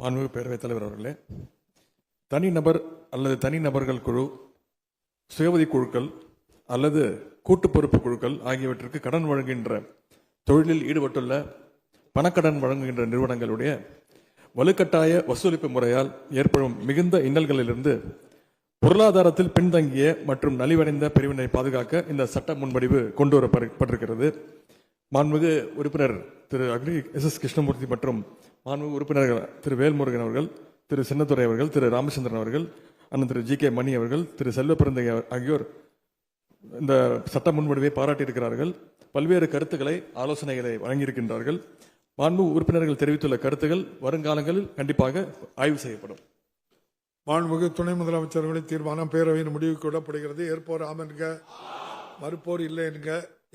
மாண்புமிகு பேரவைத் தலைவர் அவர்களே தனிநபர் அல்லது தனிநபர்கள் குழு சுயவதி குழுக்கள் அல்லது கூட்டு பொறுப்பு குழுக்கள் ஆகியவற்றிற்கு கடன் வழங்குகின்ற தொழிலில் ஈடுபட்டுள்ள பணக்கடன் வழங்குகின்ற நிறுவனங்களுடைய வலுக்கட்டாய வசூலிப்பு முறையால் ஏற்படும் மிகுந்த இன்னல்களிலிருந்து பொருளாதாரத்தில் பின்தங்கிய மற்றும் நலிவடைந்த பிரிவினை பாதுகாக்க இந்த சட்ட முன்வடிவு கொண்டு வரப்பட்டிருக்கிறது மாண்புமிகு உறுப்பினர் திரு அக்னி எஸ் எஸ் கிருஷ்ணமூர்த்தி மற்றும் மாண்பு உறுப்பினர்கள் திரு வேல்முருகன் அவர்கள் திரு சின்னத்துறை அவர்கள் திரு ராமச்சந்திரன் அவர்கள் அண்ணன் திரு ஜி கே மணி அவர்கள் திரு செல்வப்பிறந்தை ஆகியோர் இந்த சட்ட முன்வடிவை பாராட்டியிருக்கிறார்கள் பல்வேறு கருத்துக்களை ஆலோசனைகளை வழங்கியிருக்கின்றார்கள். மாண்பு உறுப்பினர்கள் தெரிவித்துள்ள கருத்துக்கள் வருங்காலங்களில் கண்டிப்பாக ஆய்வு செய்யப்படும். மாண்புமிகு துணை முதலமைச்சர்களின் தீர்மானம் பேரவையின் முடிவுக்கு விடப்படுகிறது. ஏற்போர் ஆம் என்க மறுப்போர் இல்லை என்க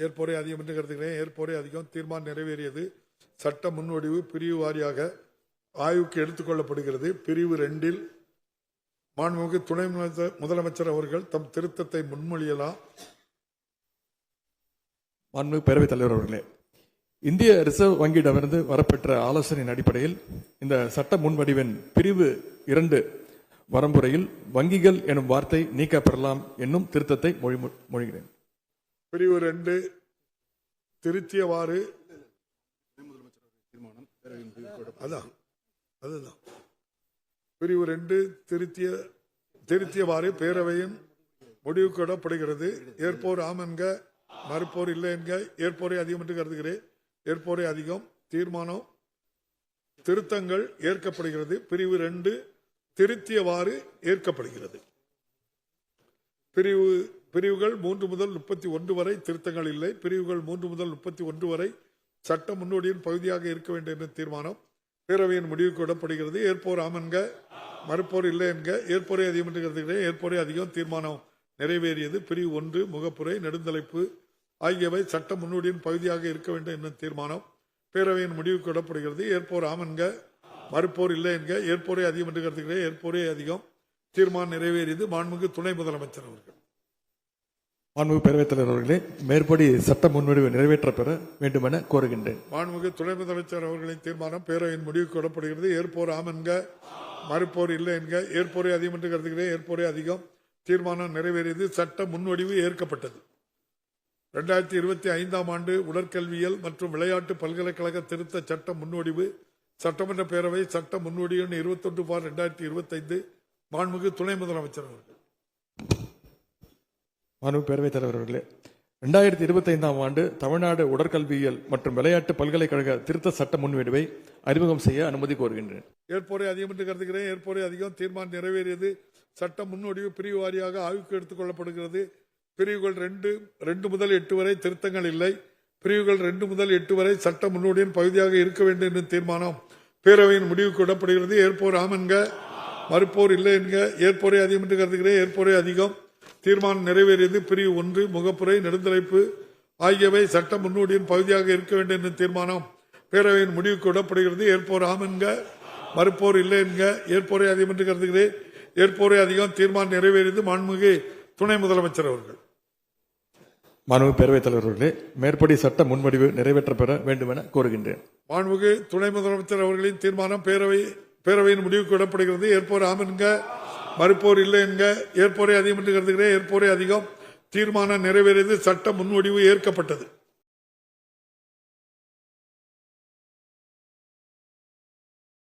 ஏற்போரை அதிகம் என்று கருதுகிறேன். ஏற்போரை அதிகம் தீர்மானம் நிறைவேறியது. சட்ட முன்வடிவு பிரிவு வாரியாக ஆய்வுக்கு எடுத்துக்கொள்ளப்படுகிறது பிரிவு ரெண்டில் மாண்புமிகு துணை முதலமைச்சர் அவர்கள் தம் திருத்தத்தை முன்மொழியலாம் மாண்புமிகு பேரவைத் தலைவர் அவர்களே இந்திய ரிசர்வ் வங்கியிடமிருந்து வரப்பெற்ற ஆலோசனையின் அடிப்படையில் இந்த சட்ட முன்வடிவின் பிரிவு இரண்டு வரம்புரையில் வங்கிகள் எனும் வார்த்தை நீக்கப்பெறலாம் என்னும் திருத்தத்தை மொழி மொழிகிறேன். பிரிவு ரெண்டு திருத்தியவாறு அதான் அதுதான். பிரிவு ரெண்டு திருத்திய திருத்தியவாறு பேரவையின் முடிவுக்கு விடப்படுகிறது ஏற்போர் ஆம் என்க மறுப்போர் இல்லை என்க ஏற்போரை அதிகம் என்று கருதுகிறேன். ஏற்போரை அதிகம் தீர்மானம் திருத்தங்கள் ஏற்கப்படுகிறது. பிரிவு ரெண்டு திருத்தியவாறு ஏற்கப்படுகிறது. பிரிவு பிரிவுகள் மூன்று முதல் முப்பத்தி ஒன்று வரை திருத்தங்கள் இல்லை. பிரிவுகள் மூன்று முதல் முப்பத்தி ஒன்று வரை சட்ட முன்னோடியின் பகுதியாக இருக்க வேண்டும் என்ற தீர்மானம். பேரவையின் முடிவுக்கு விடப்படுகிறது. ஏற்போர் ஆமன்க மறுப்போர் இல்லை என்க ஏற்போரை அதிகம் என்று ஏற்போரை அதிகம் தீர்மானம் நிறைவேறியது. பிரிவு ஒன்று முகப்புரை நெடுந்தலைப்பு ஆகியவை சட்ட முன்னோடியின் பகுதியாக இருக்க வேண்டும் என்ற தீர்மானம் பேரவையின் முடிவுக்கு விடப்படுகிறது. ஏற்போர் ஆமன்க மறுப்போர் இல்லை என்க ஏற்போரை அதிகம் என்று கருதுகிறேன். ஏற்போரே அதிகம் தீர்மானம் நிறைவேறியது. மாண்புமிகு துணை முதலமைச்சர் அவர்கள். மாண்புமிகு பேரவைத் தலைவர் அவர்களே மேற்படி சட்ட முன்வடிவு நிறைவேற்ற பெற வேண்டுமென கோருகின்றேன். மாண்புமிகு துணை முதலமைச்சர் அவர்களின் தீர்மானம் பேரவையின் முடிவுக்கு விடப்படுகிறது ஏற்போர் ஆம் என்க மறுப்போர் இல்லை என்க ஏற்போரே அதிகம் என்று கருதுகிறேன். ஏற்போரே அதிகம். தீர்மானம் நிறைவேறியது. சட்ட முன்வடிவு ஏற்கப்பட்டது. இரண்டாயிரத்தி இருபத்தி ஐந்தாம் ஆண்டு உடற்கல்வியல் மற்றும் விளையாட்டு பல்கலைக்கழக திருத்த சட்ட முன்வடிவு சட்டமன்ற பேரவை சட்ட முன்வடிவு இருபத்தொன்று பார் இரண்டாயிரத்தி இருபத்தைந்து மாண்புமிகு துணை முதலமைச்சர் அவர்கள். மாண்புமிகு பேரவைத் தலைவர் அவர்களே ரெண்டாயிரத்தி இருபத்தைந்தாம் ஆண்டு தமிழ்நாடு உடற்கல்வியியல் மற்றும் விளையாட்டு பல்கலைக்கழக திருத்த சட்ட முன்வடிவை அறிமுகம் செய்ய அனுமதி கோருகின்றேன். ஏற்போரை அதிகம் என்று கருதுகிறேன். ஏற்போரை அதிகம் தீர்மானம் நிறைவேறியது. சட்ட முன்வடிவு பிரிவு வாரியாக ஆய்வுக்கு எடுத்துக் கொள்ளப்படுகிறது. பிரிவுகள் ரெண்டு ரெண்டு முதல் எட்டு வரை திருத்தங்கள் இல்லை. பிரிவுகள் ரெண்டு முதல் எட்டு வரை சட்ட முன்னோடியின் பகுதியாக இருக்க வேண்டும் என்று தீர்மானம் பேரவையின் முடிவுக்கு விடப்படுகிறது. ஏற்போர் ஆம் மறுப்போர் இல்லை என்க ஏற்போரை அதிகம் என்று கருதுகிறேன். ஏற்போரை அதிகம் தீர்மானம் நிறைவேறியது. பிரிவு ஒன்று முகப்புரை நெடுந்தலைப்பு ஆகியவை சட்ட முன்னோடியின் பகுதியாக இருக்க வேண்டும் என்ற தீர்மானம். பேரவையின் முடிவுக்கு விடப்படுகிறது. ஏற்போர் ஆம் என்க மறுப்போர் இல்லை என்க ஏற்போரை அதிகம் என்று கருதுகிறேன் ஏற்போரை அதிகம் தீர்மானம் நிறைவேறியது மாண்புமிகு துணை முதலமைச்சர் அவர்கள். மாண்புமிகு பேரவைத் தலைவர் அவர்களே மேற்படி சட்ட முன்வடிவு நிறைவேற்ற பெற வேண்டுமென கோருகின்றேன். மாண்புமிகு துணை முதலமைச்சர் அவர்களின் தீர்மானம் பேரவை பேரவையின் முடிவுக்கு விடப்படுகிறது. ஏற்போர் ஆம் என்க மறுப்போர் இல்லை என்க. ஏற்போரை அதிகம் என்று கருதுகிறேன் ஏற்போரை அதிகம் தீர்மானம் நிறைவேறியது சட்ட முன்வடிவு ஏற்கப்பட்டது.